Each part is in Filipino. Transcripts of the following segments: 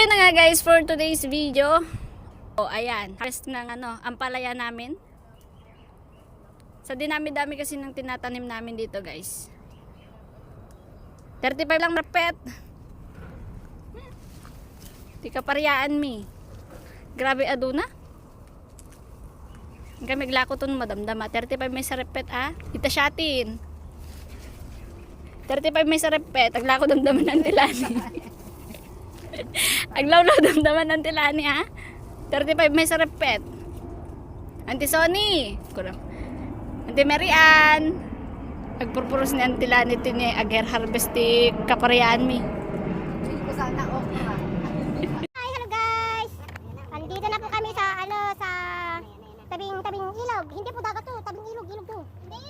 yun na nga guys for today's video. O ayan, harvest ng ano, ampalaya namin. Sa dinami-dami kasi ng tinatanim namin dito guys. 35 lang na pet. Di ka pariyaan mi. Grabe aduna. Kami glako to madamdama. 35 may sa repet ah. Ita siyatin. 35 may sa repet. Aglako damdaman ng tilani. Aglaw na damdaman ng tilani ah. 35 may sa repet. Auntie Sony. Kurang. Auntie Mary Ann. Agpurpuros ni Auntie Lani tini ager harvest ti kapariyaan mi. Hi, hello guys! Andito na po kami sa ano sa tabing tabing ilog. Hindi po dagat to, tabing ilog, ilog to. Hindi,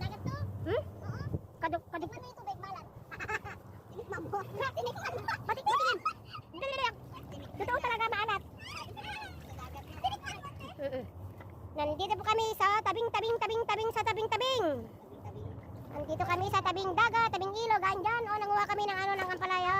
dagat to. Hmm? Oo. Kadug kadug. Ano ito, big balat? Tinik mabo. Tinik ko ano? Batik mo tingin. Dali dali. Totoo talaga maalat. Mm-mm. Nandito po kami sa tabing tabing tabing tabing sa tabing tabing. Nandito kami sa tabing dagat, tabing ilog, andyan. O, nanguha kami ng ano, ng ampalaya.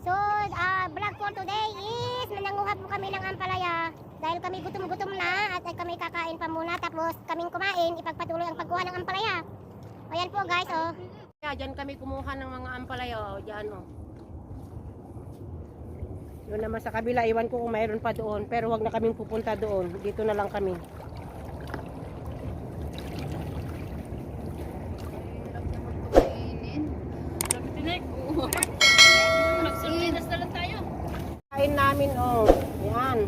So, ah vlog for today is nananguha po kami ng ampalaya dahil kami gutom-gutom na at ay kami kakain pa muna tapos kaming kumain ipagpatuloy ang pagkuha ng ampalaya. Ayan po guys, oh. Kaya dyan kami kumuha ng mga ampalaya, o, dyan o. Yun naman sa kabila, iwan ko kung mayroon pa doon. Pero wag na kaming pupunta doon. Dito na lang kami. Kain namin, o. Yan.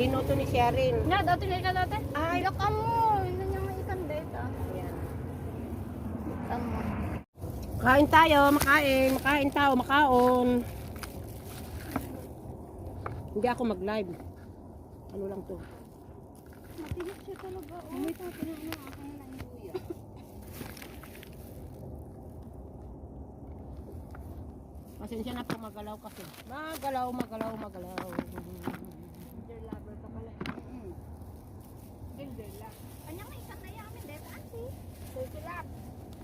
Linuto ni Sherin. Nga, dati na ka dati. Ay, Laka mo. Hindi niya maikan data. Yan. Tama. Kain tayo, makain. Makain tao, makaon. Hindi ako mag-live. Ano lang to? Matinik siya talaga. Oh. May tapo na ano, akong nanguya. Pasensya na po magalaw kasi. Magalaw, magalaw, magalaw. Gender lover pala. Mm. Lover. Kanya nga isang na yamin dito, auntie. Susulap.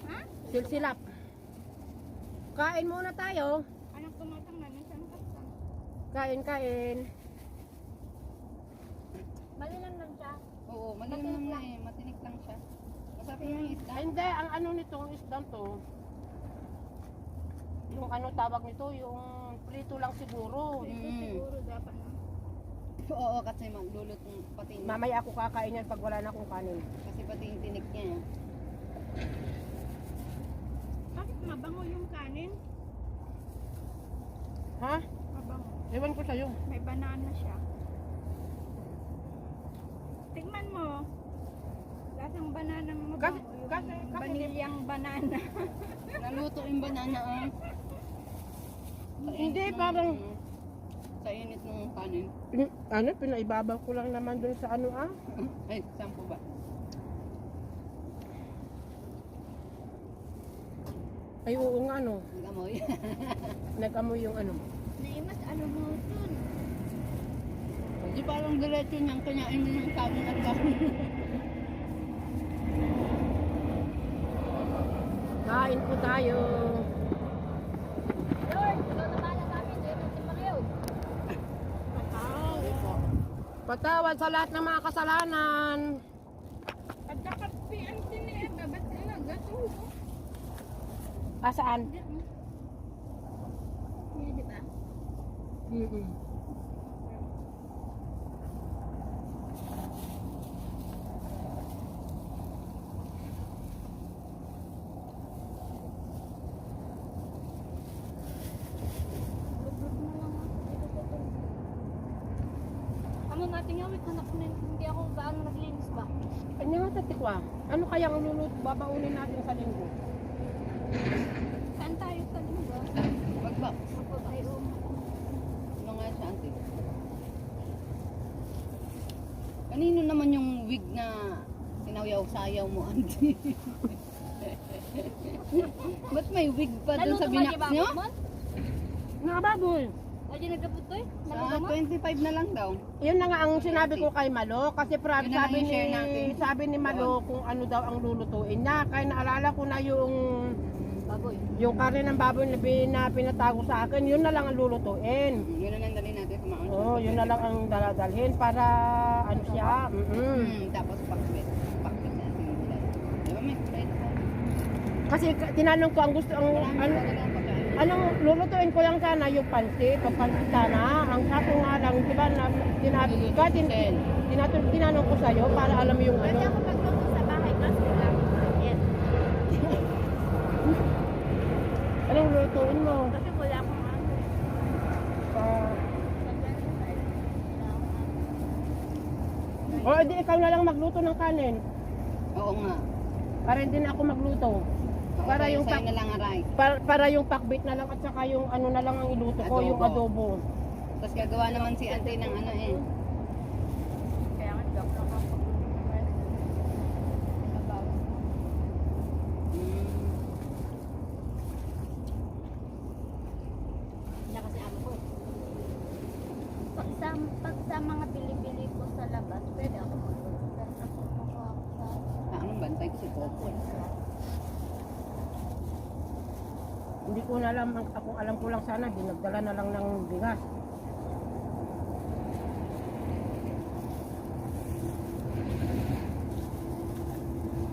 Ha? Silsilap. Kain muna tayo. Anong tumatang na nang saan kapsan? Kain, kain. Malinan lang siya. Oo, malilim na eh. Matinik lang siya. Masarap yung isda. Ay, hindi, ang ano nito, isdang to. Yung ano tawag nito, yung prito lang siguro. Mm. Siguro dapat. Oo, kasi maglulot ng pati Mamaya ako kakain yan pag wala na akong kanin. Kasi pati yung tinik niya. eh. Bakit mabango yung kanin? Ha? Ewan ko sa'yo. May banana siya. Tingnan mo. Lasang banana mo Kasi- kasi- kasi- Banilyang banana. Naluto yung banana ah. Hindi, parang, Sa init ng kanin. pin- ano, pinaibabaw ko lang naman dun sa ano ah. Ay, sampo ba? Ay, oo nga ano. Nag-amoy. Nag-amoy yung ano. Naimas ano mo dun? Di parang diretso niyang kanyain din ng kanin at kanin. Kain po tayo. Lord, ikaw na pala sa amin. Dito si Mario. Patawad sa lahat ng mga kasalanan. Pagkakapi ang tiniya. Babat nila. Gato. Ah, saan? Yan, di ba? Mm-mm. Ano natin nga, wait, hanap na hindi ako gaano naglinis ba? Kanya nga tatikwa. Ano kaya ang lulot babaunin natin sa linggo? Saan tayo sa linggo? Wag ba? Ako tayo. Ano nga siya, auntie? Kanino naman yung wig na sinayaw-sayaw mo, auntie? Ba't may wig pa dun sa binax nyo? Nga baboy. Ay, nagkapot to eh. Sa 25 na lang daw. Yun na nga ang sinabi ko kay Malo kasi proud Yun na lang sabi yung ni share natin. sabi ni Malo kung ano daw ang lulutuin niya. Kaya naalala ko na yung Baboy. Yung karne ng baboy na, pin- na pinatago sa akin, yun na lang ang lulutuin. Yun na lang dali natin kumaon. Oo, yun na lang ang daladalhin para ano siya. Mm Hmm, tapos pakbet. Pakbet natin yung gulay. Di ba may gulay na tayo? Kasi ka- tinanong ko ang gusto, ang, ano, anong lulutuin ko lang sana yung pansit, pagpansit sana. Ang kaso nga lang, di ba, na, tinabi ka, tin, tinatanong, tinanong ko sa'yo para alam yung ano. Pwede ako magluto sa bahay, kaso lang. Yes. Anong lulutuin mo? Kasi wala akong ano. Uh, o, edi ikaw na lang magluto ng kanin. Oo nga. Para hindi na ako magluto. Oo, Para yung pak- na lang ang rice. Para, para yung pakbit na lang at saka yung ano na lang ang iluto ko, yung adobo. Tapos gagawa naman si ate ng ano eh. Kaya nga, joke lang ako. Hmm. Hindi kasi amo ko. Pag sa, pag sa mga bili-bili ko sa labas, pwede ako magluto. Pero sa kumuha ako sa... Ah, anong bantay ko si Popo? Hindi ko na alam, ang, akong alam ko lang sana, dinagdala na lang ng bigas.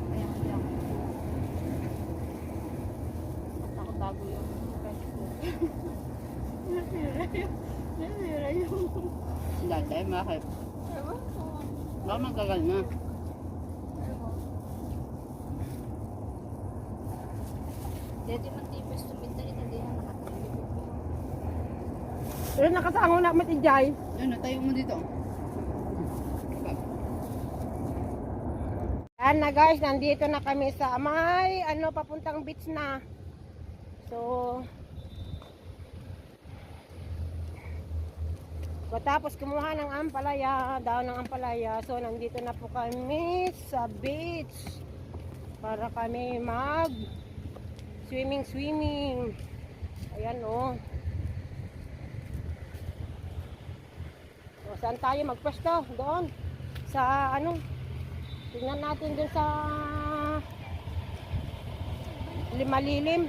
Kaya hindi ako. At ako bago yung friends ko. Nasira yung... Nasira yung... Dati, bakit? Ewan ko. Baka magkagal na. Ewan. Dati man tipis tuminta ito, hindi na nakatulog. Eh, nakasango na matijay. Ano, tayo mo dito. Yan na guys, nandito na kami sa may, ano, papuntang beach na. So, Tapos kumuha ng ampalaya, daw ng ampalaya. So, nandito na po kami sa beach. Para kami mag swimming, swimming. Ayan oh. Saan tayo magpwesto? Doon. Sa ano? Tingnan natin doon sa limalilim.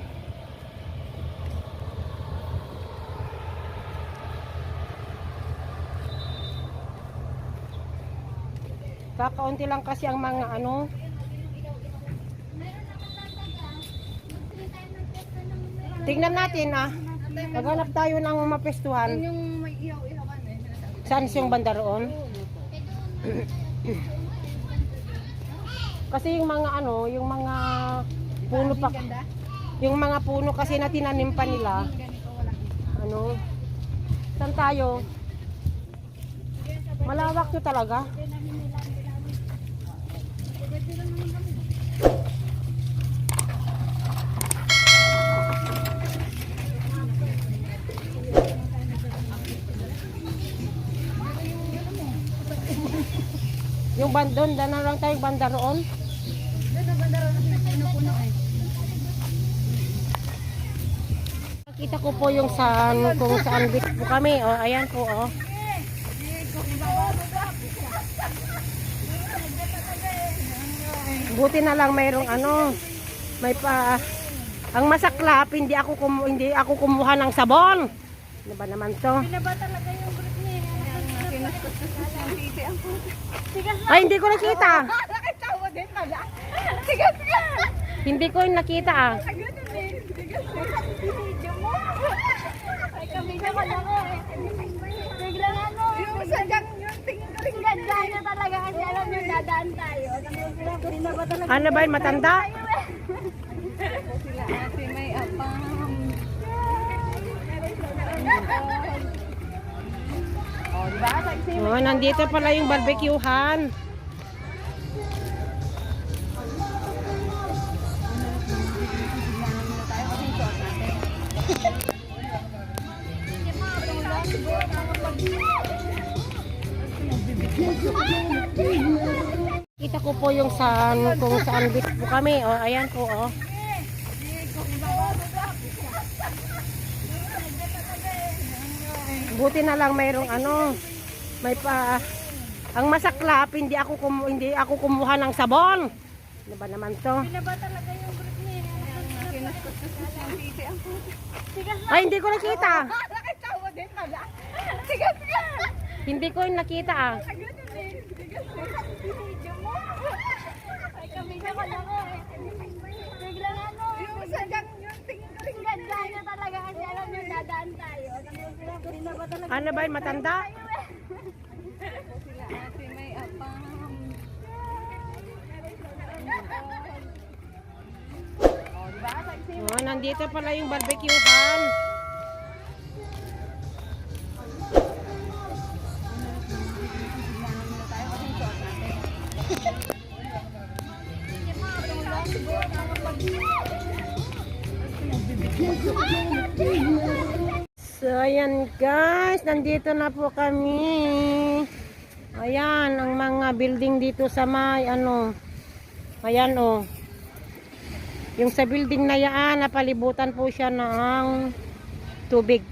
Kakaunti lang kasi ang mga ano. Tingnan natin ah. Naghanap tayo ng mapestuhan. Yung. Saan yung banda roon? Kasi yung mga ano, yung mga puno pa, yung mga puno kasi na tinanim pa nila. Ano? Saan tayo? Malawak to talaga. Yung bandon, dana lang tayong banda roon. Nakita ko po yung saan, kung saan beach po kami. O, ayan po, oh. Buti na lang mayroong ano, may pa ang masaklap, hindi ako kumu, hindi ako kumuha ng sabon. Ano ba naman to? Ba talaga yung? Ay, hindi ko nakita. Hindi ko yung nakita ah. Eh. Ano. Ba? Ano yung matanda? Sila ate may apam. Oh, Oh, nandito pala yung barbecuehan. Kita ko po yung saan, kung saan beach po kami. Oh, ayan po, oh. Buti na lang mayroong ano, may pa ang masaklap, hindi ako kumu, hindi ako kumuha ng sabon. Ano ba naman to? Hindi na ba talaga yung group niya? Ay, hindi ko nakita. Hindi ko yung nakita ah. Biglang ano, yung sadyang yung tingin niya talaga kasi alam niyo dadaan tayo. Kanina ba talaga? Ano ba yung matanda? Oh, nandito pala yung barbecuehan. So, ayan guys, nandito na po kami. Ayan, ang mga building dito sa may, ano, ayan oh. Yung sa building na yan, napalibutan po siya ng tubig.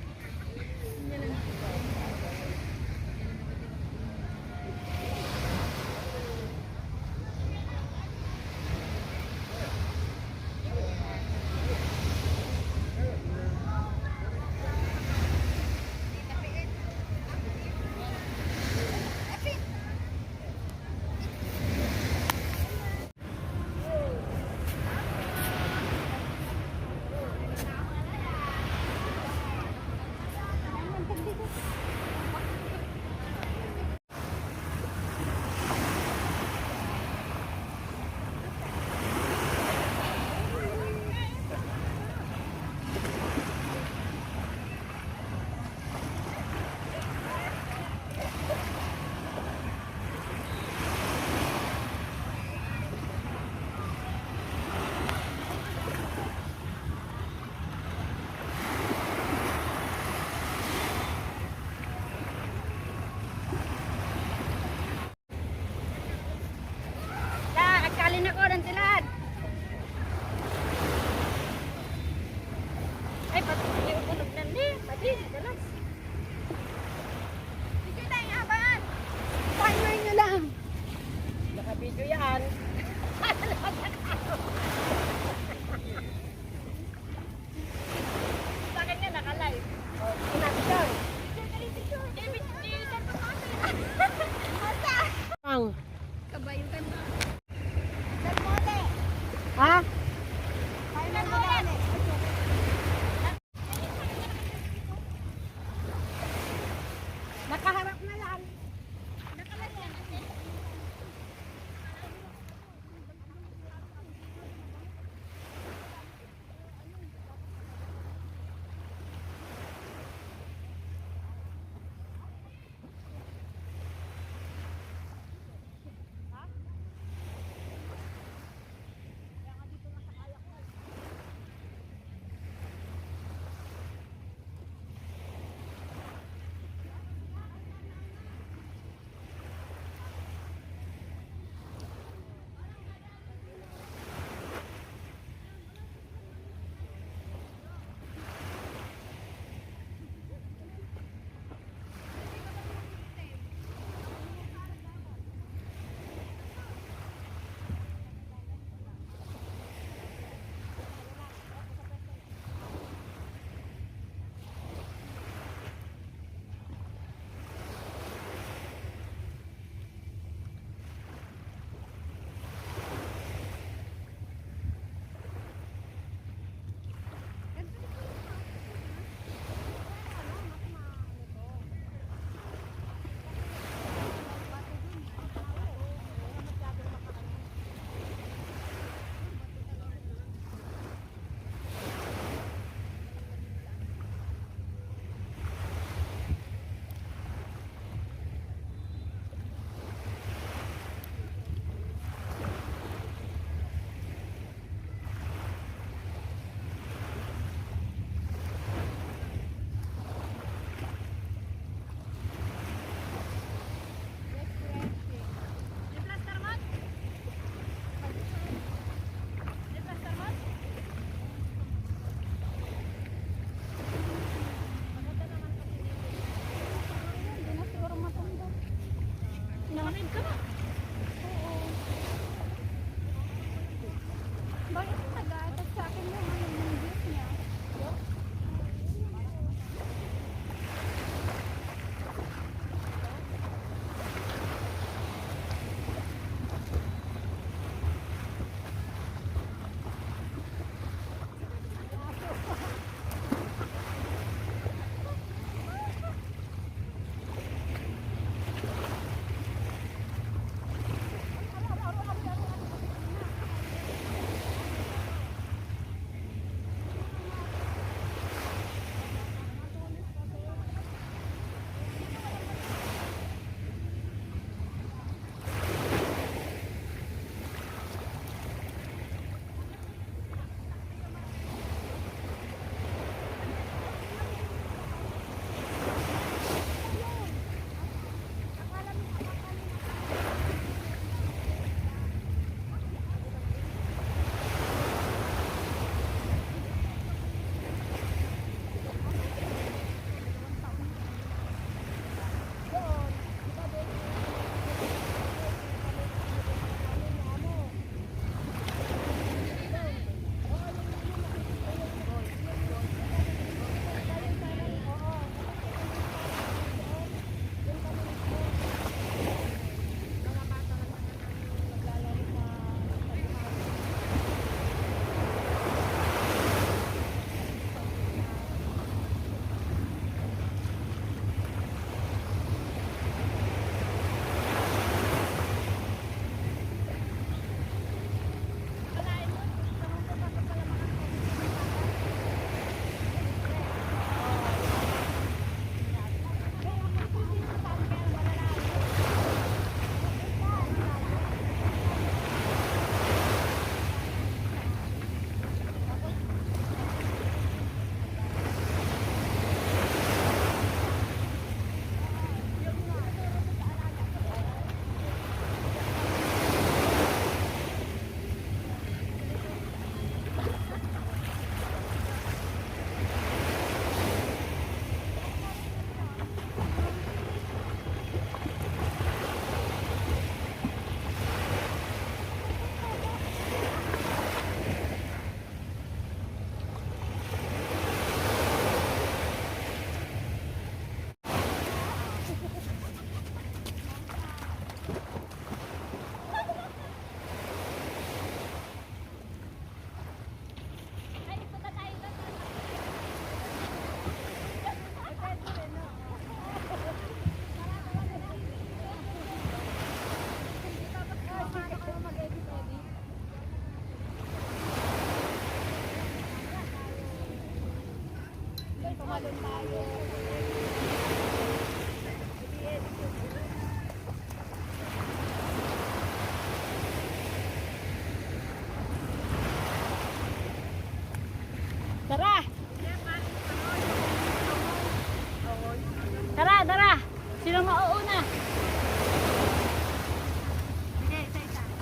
Ta, agkalin ako ng tilad. Ay, pati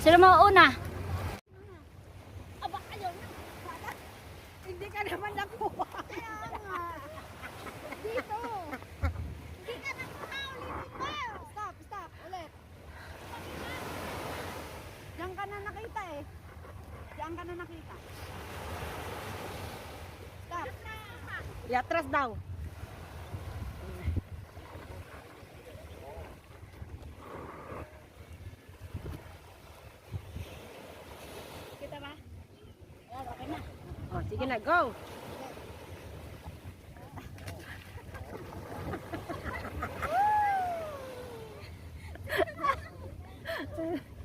Sino mauuna? Aba, ayaw na. Hindi ka naman nakuha. Kaya nga. Dito. Hindi ka nakuha ulit mo. Stop, stop. Ulit. Diyan ka na nakita eh. Diyan ka na nakita. Stop. Yatras daw. Kita ba? Ayan, okay na. Oh, sige na, go.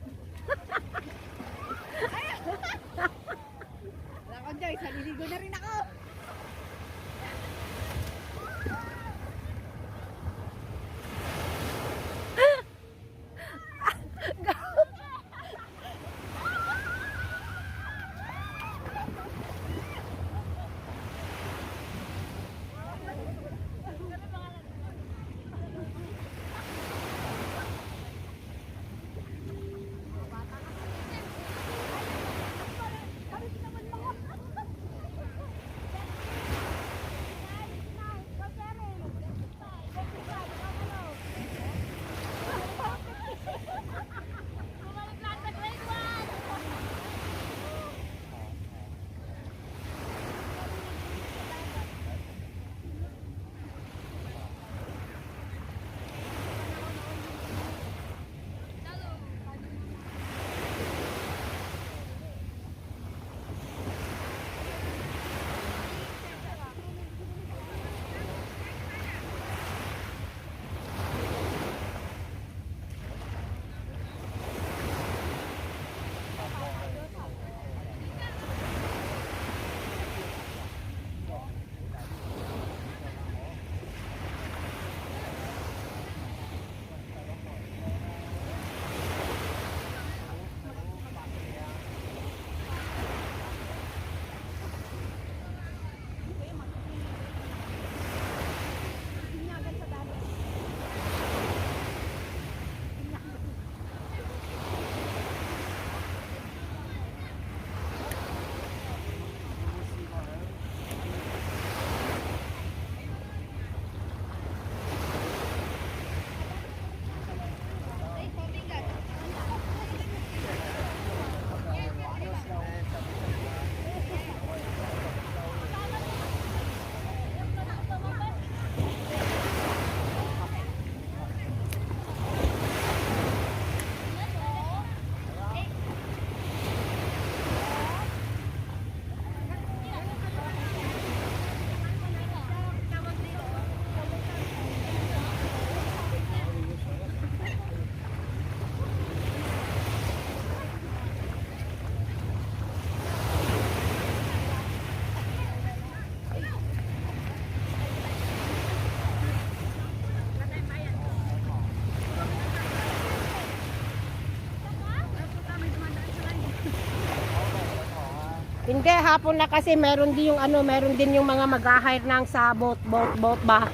Hindi, hapon na kasi meron din yung ano, meron din yung mga mag-hire ng sa boat, boat, boat ba?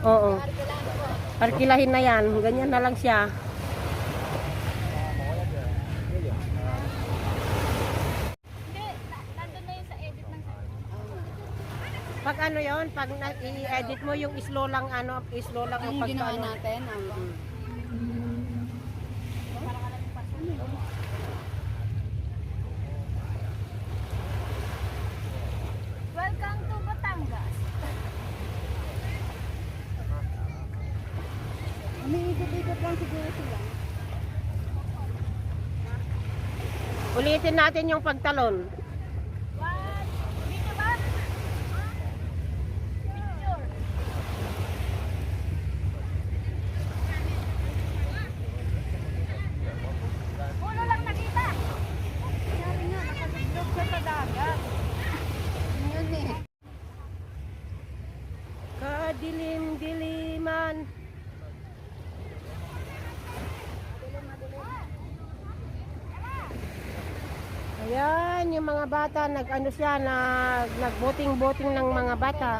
Oo. Parkilahin na yan. Ganyan na lang siya. Pag ano yon, pag i-edit mo yung slow lang ano, slow lang Ang yung pag ginawa ano. natin, ang Welcome to Batangas. umiikot-ikot lang siguro sila. Natin yung pagtalon. One, dito ba? Picture. Ulo lang nakita. Sabi nga, nakadudlog siya sa dagat. Yun eh. Ayan, yung mga bata, nag-ano siya, nag, nag-boting-boting ng mga bata.